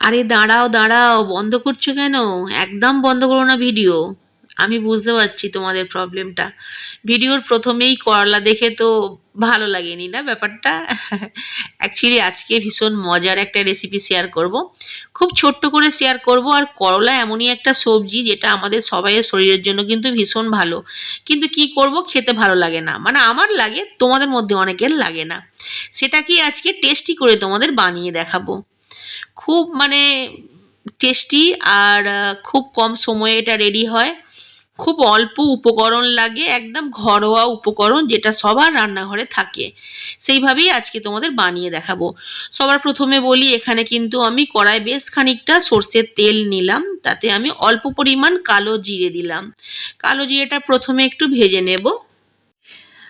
আরে দাঁড়াও দাঁড়াও, বন্ধ করছ কেন? একদম বন্ধ করো না ভিডিও। আমি বুঝতে পারছি তোমাদের প্রবলেমটা ভিডিওর প্রথমেই করলা দেখে তো ভালো লাগেনি না ব্যাপারটা? অ্যাকচুয়ালি আজকে ভীষণ মজার একটা রেসিপি শেয়ার করব। খুব ছোট্ট করে শেয়ার করব আর করলা এমনই একটা সবজি যেটা আমাদের সবাইয়ের শরীরের জন্য কিন্তু ভীষণ ভালো। কিন্তু কি করব খেতে ভালো লাগে না। মানে আমার লাগে, তোমাদের মধ্যে অনেকের লাগে না। সেটা কি আজকে টেস্টি করে তোমাদের বানিয়ে দেখাবো। খুব মানে টেস্টি আর খুব কম সময়ে এটা রেডি হয়। খুব অল্প উপকরণ লাগে, একদম ঘরোয়া উপকরণ যেটা সবার রান্নাঘরে থাকে। সেইভাবেই আজকে তোমাদের বানিয়ে দেখাবো। সবার প্রথমে বলি, এখানে কিন্তু আমি কড়াই বেশ খানিকটা সর্ষের তেল নিলাম। তাতে আমি অল্প পরিমাণ কালো জিরে দিলাম। কালো জিরেটা প্রথমে একটু ভেজে নেব।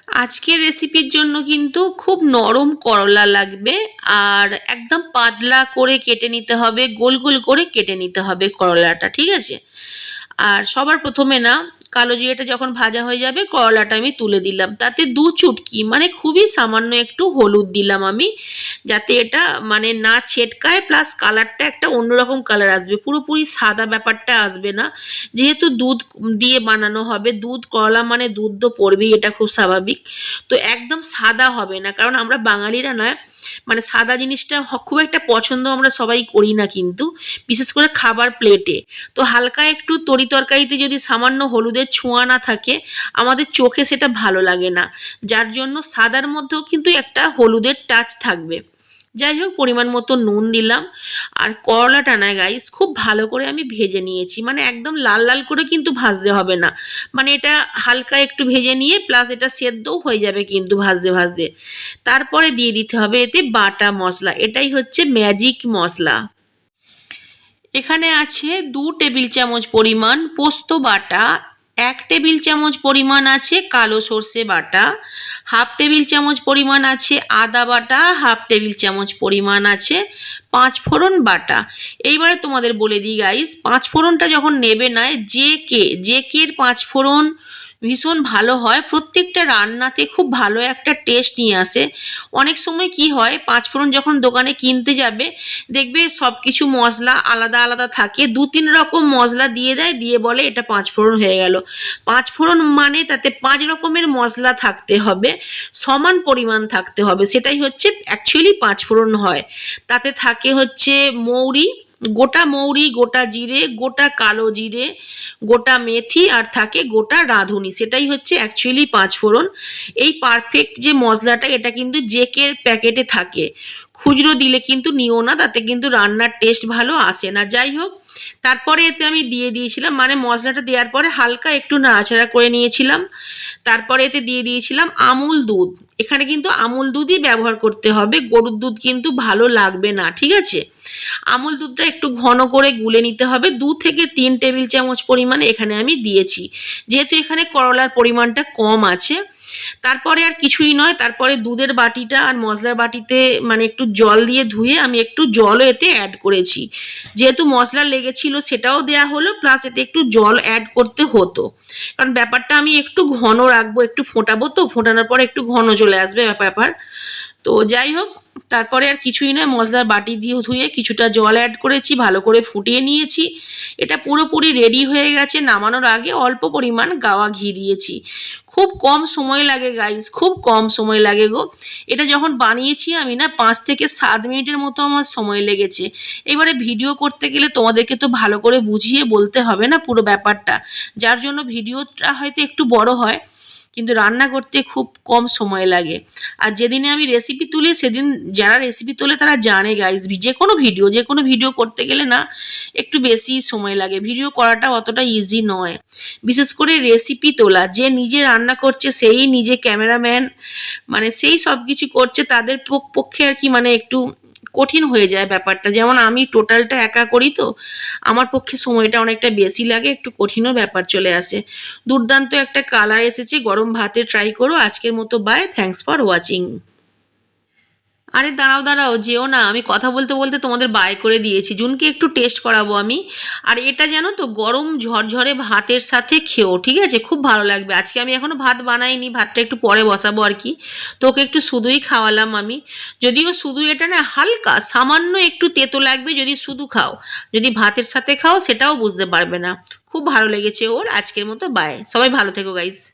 আজকের রেসিপির জন্য কিন্তু খুব নরম করলা লাগবে। আর একদম পাতলা করে কেটে নিতে হবে, গোল গোল করে কেটে নিতে হবে করলাটা, ঠিক আছে? আর সবার প্রথমে না কালো জিরেটা যখন ভাজা হয়ে যাবে, করলাটা আমি তুলে দিলাম। তাতে দু চুটকি মানে খুবই সামান্য একটু হলুদ দিলাম আমি, যাতে এটা মানে না ছেটকায় প্লাস কালারটা একটা অন্যরকম কালার আসবে। পুরোপুরি সাদা ব্যাপারটা আসবে না। যেহেতু দুধ দিয়ে বানানো হবে, দুধ, করলা মানে দুধ তো পড়বেই, এটা খুব স্বাভাবিক। তো একদম সাদা হবে না, কারণ আমরা বাঙালিরা নয় মানে সাদা জিনিসটা খুব একটা পছন্দ আমরা সবাই করি না কিন্তু, বিশেষ করে খাবার প্লেটে তো হালকা একটু তরি তরকারিতে যদি সামান্য হলুদের ছোঁয়া না থাকে, আমাদের চোখে সেটা ভালো লাগে না। যার জন্য সাদার মধ্যেও কিন্তু একটা হলুদের টাচ থাকবে। যাই হোক, পরিমাণ মতো নুন দিলাম। আর করলাটা না গাইস খুব ভালো করে আমি ভেজে নিয়েছি। মানে একদম লাল লাল করে কিন্তু ভাজতে হবে না। মানে এটা হালকা একটু ভেজে নিয়ে প্লাস এটা সেদ্ধও হয়ে যাবে কিন্তু ভাজতে ভাজতে। তারপরে দিয়ে দিতে হবে এতে বাটা মশলা। এটাই হচ্ছে ম্যাজিক মশলা। এখানে আছে দু টেবিল চামচ পরিমাণ পোস্ত বাটা এক টেবিল চামচ পরিমাণ আছে কালো সর্ষে বাটা, হাফ টেবিল চামচ পরিমাণ আছে আদা বাটা, হাফ টেবিল চামচ পরিমাণ আছে পাঁচ ফোড়ন বাটা। এইবারে তোমাদের বলে দিই গাইস পাঁচ ফোড়নটা যখন নেবে না যে কে, যে কের পাঁচ ফোড়ন ভীষণ ভালো হয়। প্রত্যেকটা রান্নাতে খুব ভালো একটা টেস্ট নিয়ে আসে। অনেক সময় কি হয় পাঁচফোড়ন যখন দোকানে কিনতে যাবে, দেখবে সব কিছু মশলা আলাদা আলাদা থাকে। দু তিন রকম মশলা দিয়ে দেয়, দিয়ে বলে এটা পাঁচফোড়ন হয়ে গেল। পাঁচফোড়ন মানে তাতে পাঁচ রকমের মশলা থাকতে হবে, সমান পরিমাণ থাকতে হবে। সেটাই হচ্ছে অ্যাকচুয়ালি পাঁচফোড়ন হয়। তাতে থাকে হচ্ছে মৌরি গোটা মৌরি, গোটা জিরে, গোটা কালো জিরে, গোটা মেথি আর থাকে গোটা রাঁধুনি। সেটাই হচ্ছে অ্যাকচুয়ালি পাঁচফোড়ন এই পারফেক্ট যে মশলাটা, এটা কিন্তু জেকের প্যাকেটে থাকে। খুচরো দিলে কিন্তু নিও না, তাতে কিন্তু রান্নার টেস্ট ভালো আসে না। যাই হোক, তারপরে এতে আমি দিয়ে দিয়েছিলাম মানে মশলাটা দেওয়ার পরে হালকা একটু নাড়াচাড়া করে নিয়েছিলাম। তারপরে এতে দিয়ে দিয়েছিলাম আমুল দুধ। এখানে কিন্তু আমুল দুধই ব্যবহার করতে হবে, গরুর দুধ কিন্তু ভালো লাগবে না, ঠিক আছে? আমুল দুধটা একটু ঘন করে গুলে নিতে হবে, দু থেকে তিন টেবিল চামচ পরিমাণ এখানে আমি দিয়েছি। যেহেতু এখানে করলার পরিমাণটা কম আছে তারপরে আর কিছুই নয়, তারপরে দুধের বাটিটা আর মশলার বাটিতে মানে একটু জল দিয়ে ধুয়ে আমি একটু জলও এতে অ্যাড করেছি। যেহেতু মশলা লেগেছিল সেটাও দেয়া হলো প্লাস এতে একটু জল অ্যাড করতে হতো। কারণ ব্যাপারটা আমি একটু ঘন রাখব, একটু ফোটাবো তো, ফোটানোর পর একটু ঘন চলে আসবে ব্যাপার। তো যাই হোক তারপরে আর কিছুই নয়, মশলার বাটি দিয়ে ধুয়ে কিছুটা জল অ্যাড করেছি, ভালো করে ফুটিয়ে নিয়েছি। এটা পুরোপুরি রেডি হয়ে গেছে, নামানোর আগে অল্প পরিমাণ গাওয়া ঘি দিয়েছি। খুব কম সময় লাগে গাইস খুব কম সময় লাগে গো। এটা যখন বানিয়েছি আমি না, পাঁচ থেকে সাত মিনিটের মতো আমার সময় লেগেছে। এবারে ভিডিও করতে গেলে তোমাদেরকে তো ভালো করে বুঝিয়ে বলতে হবে না পুরো ব্যাপারটা। যার জন্য ভিডিওটা হয়তো একটু বড় হয়। কিন্তু রান্না করতে খুব কম সময় লাগে। আর যেদিনে আমি রেসিপি তুলি, সেদিন যারা রেসিপি তোলে তারা জানে গাইস যে কোনো ভিডিও যে কোনো ভিডিও করতে গেলে না একটু বেশি সময় লাগে। ভিডিও করাটা অতটা ইজি নয়। বিশেষ করে রেসিপি তোলা, যে নিজে রান্না করছে, সেই নিজে ক্যামেরাম্যান মানে সেই সব কিছু করছে, তাদের পক- পক্ষে আর কি মানে একটু কঠিন হয়ে যায় ব্যাপারটা। যেমন আমি টোটালটা একা করি তো, আমার পক্ষে সময়টা অনেকটা বেশি লাগে, একটু কঠিনও ব্যাপার চলে আসে। দুর্দান্ত একটা কালার এসেছে, গরম ভাতে ট্রাই করো, আজকের মতো বাই থ্যাংকস ফর ওয়াচিং আরে দাঁড়াও দাঁড়াও, যেও না, আমি কথা বলতে বলতে তোমাদের বাই করে দিয়েছি। জুনকে একটু টেস্ট করাবো আমি। আর এটা জানো তো, গরম ঝরঝরে ভাতের সাথে খেও, ঠিক আছে? খুব ভালো লাগবে। আজকে আমি এখনও ভাত বানাইনি, ভাতটা একটু পরে বসাবো আর কি। তোকে একটু শুধুই খাওয়ালাম আমি। যদিও শুধু এটা না, হালকা, সামান্য একটু তেতো লাগবে যদি শুধু খাও। যদি ভাতের সাথে খাও, সেটাও বুঝতে পারবে না। খুব ভালো লেগেছে ওর। আজকের মতো বাই সবাই ভালো থেকো গাইস